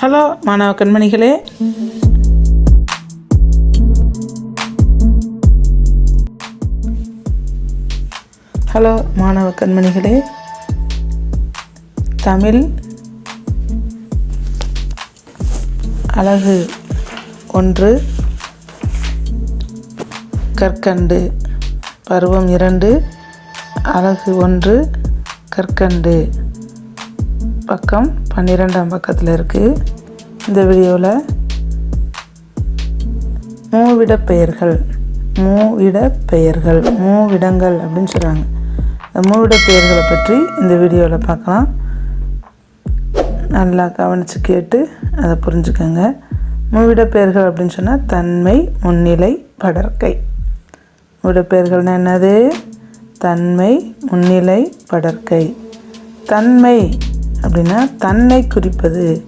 Hello மாணவ கண்மணிகளே. Hello மாணவ கண்மணிகளே. தமிழ் அழகு ஒன்று கற்கண்டு பருவம் இரண்டு அழகு ஒன்று கற்கண்டு. பக்கம் பன்னிரெண்டாம் பக்கத்தில் இருக்குது இந்த வீடியோவில் மூவிட பெயர்கள் மூவிட பெயர்கள் மூவிடங்கள் அப்படின்னு சொல்கிறாங்க இந்த மூவிட பெயர்களை பற்றி இந்த வீடியோவில் பார்க்கலாம். நல்லா கவனித்து கேட்டு அதை புரிஞ்சுக்கோங்க. மூவிட பெயர்கள் அப்படின்னு சொன்னால் தன்மை முன்னிலை படற்கை. மூவிட பெயர்கள்னால் என்னது? தன்மை முன்னிலை படற்கை. தன்மை அப்படின்னா தன்னை குறிப்பது.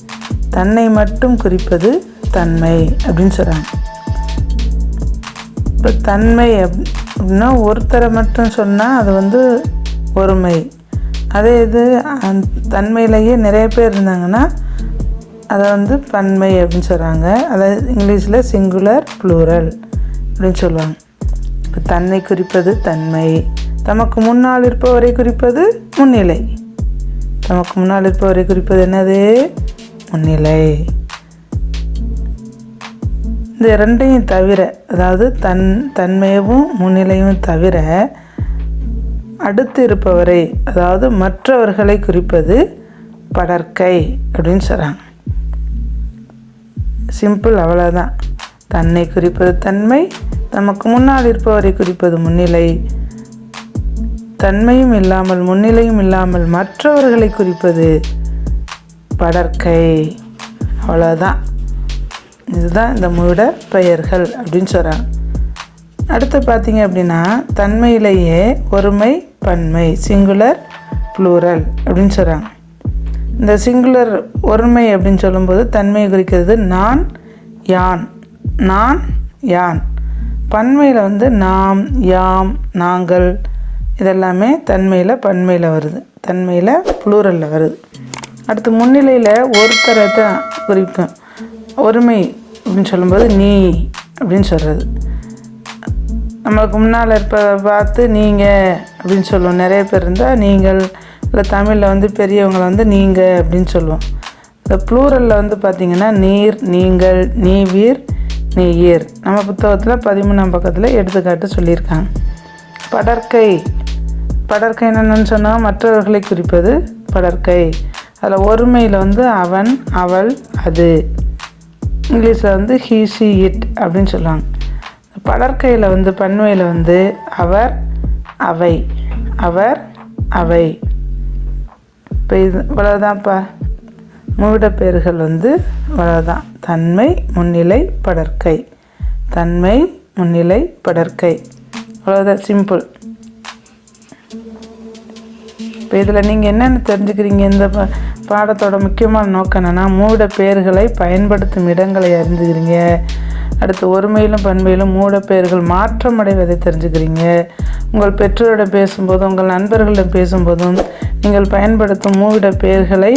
தன்னை மட்டும் குறிப்பது தன்மை அப்படின்னு சொல்கிறாங்க இப்போ தன்மை அப் அப்படின்னா ஒருத்தரை மட்டும் சொன்னால் அது வந்து ஒருமை. அதே இது அந் தன்மையிலேயே நிறைய பேர் இருந்தாங்கன்னா அதை வந்து பன்மை அப்படின்னு சொல்கிறாங்க அதாவது இங்கிலீஷில் சிங்குலர் ப்ளூரல் அப்படின்னு சொல்லுவாங்க. இப்போ தன்னை குறிப்பது தன்மை. தமக்கு முன்னால் இருப்பவரை குறிப்பது முன்னிலை. நமக்கு முன்னால் இருப்பவரை குறிப்பது என்னது? முன்னிலை. இந்த இரண்டையும் தவிர அதாவது தன் தன்மையவும் முன்னிலையும் தவிர அடுத்து இருப்பவரை அதாவது மற்றவர்களை குறிப்பது படற்கை அப்படின்னு சொல்கிறாங்க சிம்பிள் அவ்வளோதான் தன்னை குறிப்பது தன்மை நமக்கு முன்னால் இருப்பவரை குறிப்பது முன்னிலை. தன்மையும் இல்லாமல் முன்னிலையும் இல்லாமல் மற்றவர்களை குறிப்பது படற்கை. அவ்வளோதான் இதுதான் இந்த மூட பெயர்கள் அப்படின்னு சொல்கிறாங்க அடுத்து பார்த்தீங்க அப்படின்னா தன்மையிலேயே ஒருமை பன்மை சிங்குலர் ப்ளூரல் அப்படின்னு சொல்கிறாங்க இந்த சிங்குலர் ஒருமை அப்படின்னு சொல்லும்போது தன்மையை குறிக்கிறது நான் யான். நான் யான். பன்மையில் வந்து நாம் யாம் நாங்கள் இதெல்லாமே தன்மையில் பன்மையில் வருது. தன்மையில் ப்ளூரலில் வருது. அடுத்து முன்னிலையில் ஒருத்தரை தான் குறிக்கும். ஒருமை அப்படின்னு சொல்லும்போது நீ அப்படின்னு சொல்கிறது நம்மளுக்கு முன்னால் இருப்ப பார்த்து நீங்கள் அப்படின்னு சொல்லுவோம். நிறைய பேர் இருந்தால் நீங்கள் இல்லை தமிழில் வந்து பெரியவங்களை வந்து நீங்கள் அப்படின்னு சொல்லுவோம். இந்த ப்ளூரலில் வந்து பார்த்திங்கன்னா நீர் நீங்கள் நீ வீர் நீ ஈர் நம்ம புத்தகத்தில் பதிமூணாம் பக்கத்தில் எடுத்துக்காட்டு சொல்லியிருக்காங்க. படற்கை. படற்கை என்னென்னு சொன்னால் மற்றவர்களை குறிப்பது படற்கை. அதில் ஒருமையில் வந்து அவன் அவள் அது. இங்கிலீஷில் வந்து ஹீ இட் அப்படின்னு சொல்லுவாங்க. படற்கையில் வந்து பன்மையில் வந்து அவர் அவை. அவர் அவை. இப்போ இது இவ்வளோதான்ப்பா மூவிட பேர்கள் வந்து இவ்வளோதான் தன்மை முன்னிலை படற்கை. தன்மை முன்னிலை படற்கை. அவ்வளோதான் சிம்பிள் இப்போ இதில் நீங்கள் என்னென்ன தெரிஞ்சுக்கிறீங்க? இந்த பாடத்தோட முக்கியமான நோக்கம் என்னென்னா மூட பெயர்களை பயன்படுத்தும் இடங்களை அறிஞ்சுக்கிறீங்க. அடுத்து ஒருமையிலும் பன்மையிலும் மூட பெயர்கள் மாற்றம் அடைவதை தெரிஞ்சுக்கிறீங்க. உங்கள் பெற்றோரிடம் பேசும்போதும் உங்கள் நண்பர்களிடம் பேசும்போதும் நீங்கள் பயன்படுத்தும் மூவிட பெயர்களை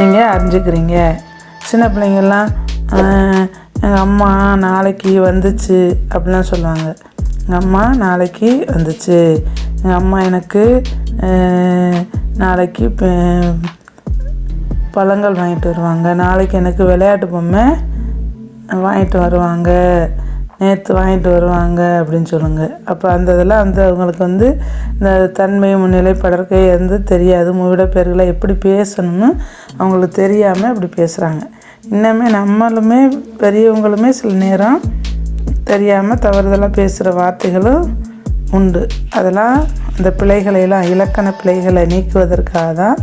நீங்கள் அறிஞ்சுக்கிறீங்க. சின்ன பிள்ளைங்கள்லாம் எங்கள் அம்மா நாளைக்கு வந்துச்சு அப்படிலாம் சொல்லுவாங்க. எங்கள் அம்மா நாளைக்கு வந்துச்சு. அம்மா எனக்கு நாளைக்கு பழங்கள் வாங்கிட்டு வருவாங்க. நாளைக்கு எனக்கு விளையாட்டு பொம்மை வாங்கிட்டு வருவாங்க. நேற்று வாங்கிட்டு வருவாங்க அப்படின்னு சொல்லுங்க. அப்போ அந்த இதெல்லாம் வந்து அவங்களுக்கு வந்து இந்த தன்மை முன்னிலை படற்கை வந்து தெரியாது. மூவிட பேர்களை எப்படி பேசணும்னு அவங்களுக்கு தெரியாமல் இப்படி பேசுகிறாங்க இன்னுமே நம்மளுமே பெரியவங்களுமே சில நேரம் தெரியாமல் தவறுதலாக பேசுகிற வார்த்தைகளும் உண்டு. அதெல்லாம் அந்த பிழைகளையெல்லாம் இலக்கண பிழைகளை நீக்குவதற்காக தான்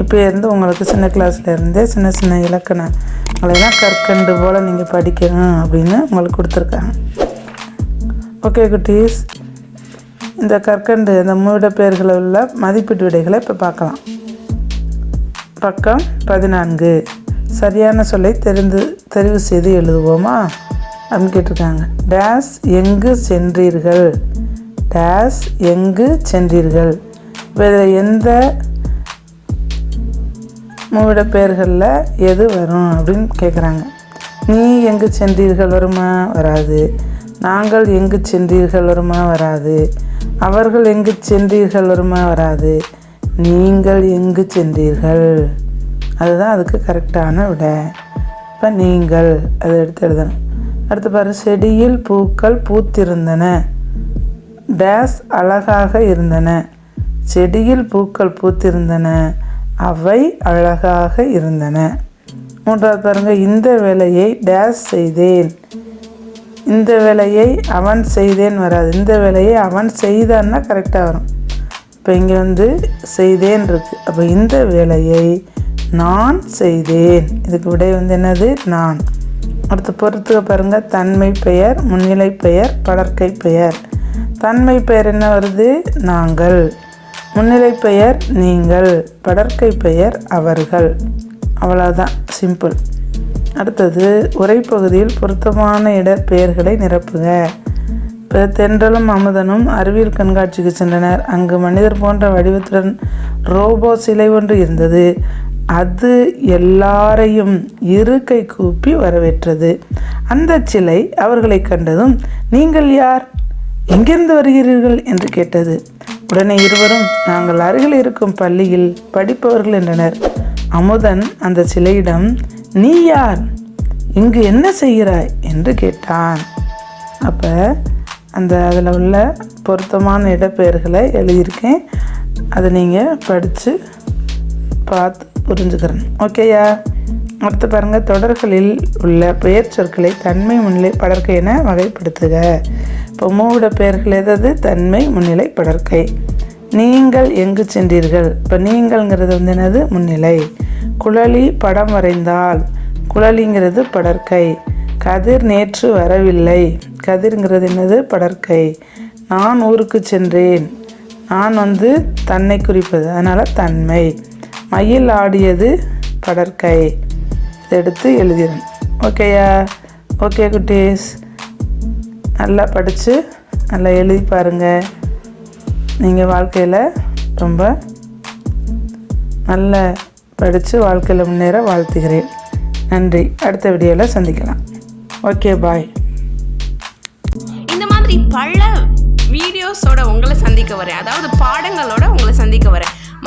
இப்போ இருந்து உங்களுக்கு சின்ன கிளாஸ்லேருந்தே சின்ன சின்ன இலக்கணங்களெல்லாம் கற்கண்டு போல் நீங்கள் படிக்கணும் அப்படின்னு உங்களுக்கு கொடுத்துருக்காங்க. ஓகே குட்டீஸ். இந்த கற்கண்டு இந்த மூட பெயர்களில் உள்ள மதிப்பீட்டு விடைகளை இப்போ பார்க்கலாம். பக்கம் பதினான்கு. சரியான சொல்லை தெரிந்து தெரிவு செய்து எழுதுவோமா அப்படின்னு கேட்டிருக்காங்க. டேஸ் எங்கு சென்றீர்கள்? டேஸ் எங்கு சென்றீர்கள்? வேறு எந்த மூவிட பெயர்களில் எது வரும் அப்படின்னு கேட்குறாங்க நீ எங்கு சென்றீர்கள் வருமா? வராது. நாங்கள் எங்கு சென்றீர்கள் வருமா? வராது. அவர்கள் எங்கு சென்றீர்கள் வருமா? வராது. நீங்கள் எங்கு சென்றீர்கள்? அதுதான் அதுக்கு கரெக்டான விட. இப்போ நீங்கள் அதை எடுத்து எழுதணும். அடுத்து பாரு செடியில் பூக்கள் பூத்திருந்தன. டேஸ் அழகாக இருந்தன. செடியில் பூக்கள் பூத்திருந்தன. அவை அழகாக இருந்தன. மூன்றாவது பாருங்க இந்த வேலையை டேஸ் செய்தேன். இந்த வேலையை அவன் செய்தேன் வராது. இந்த வேலையை அவன் செய்தான்னா கரெக்டாக வரும். இப்போ இங்கே வந்து செய்தேன் இருக்கு. அப்போ இந்த வேலையை நான் செய்தேன். இதுக்கு விடை வந்து என்னது? நான். அடுத்து பொறுத்துக்க பாருங்க தன்மை பெயர் முன்னிலை பெயர் படற்கை பெயர். தன்மை பெயர் என்ன வருது? நாங்கள். முன்னிலை பெயர் நீங்கள். படற்கை பெயர் அவர்கள். அவ்வளோதான் சிம்பிள். அடுத்தது உரைப்பகுதியில் பொருத்தமான இட பெயர்களை நிரப்புக. இப்போ தென்றலும் அமுதனும் அறிவியல் கண்காட்சிக்கு சென்றனர். அங்கு மனிதர் போன்ற வடிவத்துடன் ரோபோ சிலை ஒன்று இருந்தது. அது எல்லாரையும் இருக்கை கூப்பி வரவேற்றது. அந்த சிலை அவர்களை கண்டதும் நீங்கள் யார்? எங்கிருந்து வருகிறீர்கள் என்று கேட்டது. உடனே இருவரும் நாங்கள் அருகில் இருக்கும் பள்ளியில் படிப்பவர்கள் என்றனர். அமுதன் அந்த சிலையிடம் நீ யார்? இங்கு என்ன செய்கிறாய்? என்று கேட்டான். அப்போ அந்த அதில் உள்ள பொருத்தமான இடப்பெயர்களை எழுதியிருக்கேன். அதை நீங்கள் படித்து பார்த்து புரிஞ்சுக்கிறேன். ஓகேயா அடுத்து பாருங்கள் தொடர்களில் உள்ள பெயர் சொற்களை தன்மை முன்னிலை படர்க்க என வகைப்படுத்துக. இப்போ மூவிட பெயர்கள் எதாவது தன்மை முன்னிலை படர்க்கை நீங்கள் எங்கு சென்றீர்கள்? இப்போ நீங்கள்ங்கிறது வந்து என்னது? முன்னிலை. குழலி படம் வரைந்தால் குழலிங்கிறது படற்கை. கதிர் நேற்று வரவில்லை. கதிர்ங்கிறது என்னது? படற்கை. நான் ஊருக்கு சென்றேன். நான் வந்து தன்னை குறிப்பது அதனால் தன்மை. மயில் ஆடியது படற்கை. எடுத்து எழுதிடும் ஓகேயா? ஓகே குட்டீஸ். நல்லா படித்து நல்லா எழுதி பாருங்கள் நீங்கள் வாழ்க்கையில் ரொம்ப நல்ல படித்து வாழ்க்கையில் முன்னேற வாழ்த்துகிறேன். நன்றி. அடுத்த வீடியோவில் சந்திக்கலாம். ஓகே பாய் இந்த மாதிரி பல வீடியோஸோட உங்களை சந்திக்க வரேன். அதாவது பாடங்களோட உங்களை சந்திக்க வரேன்.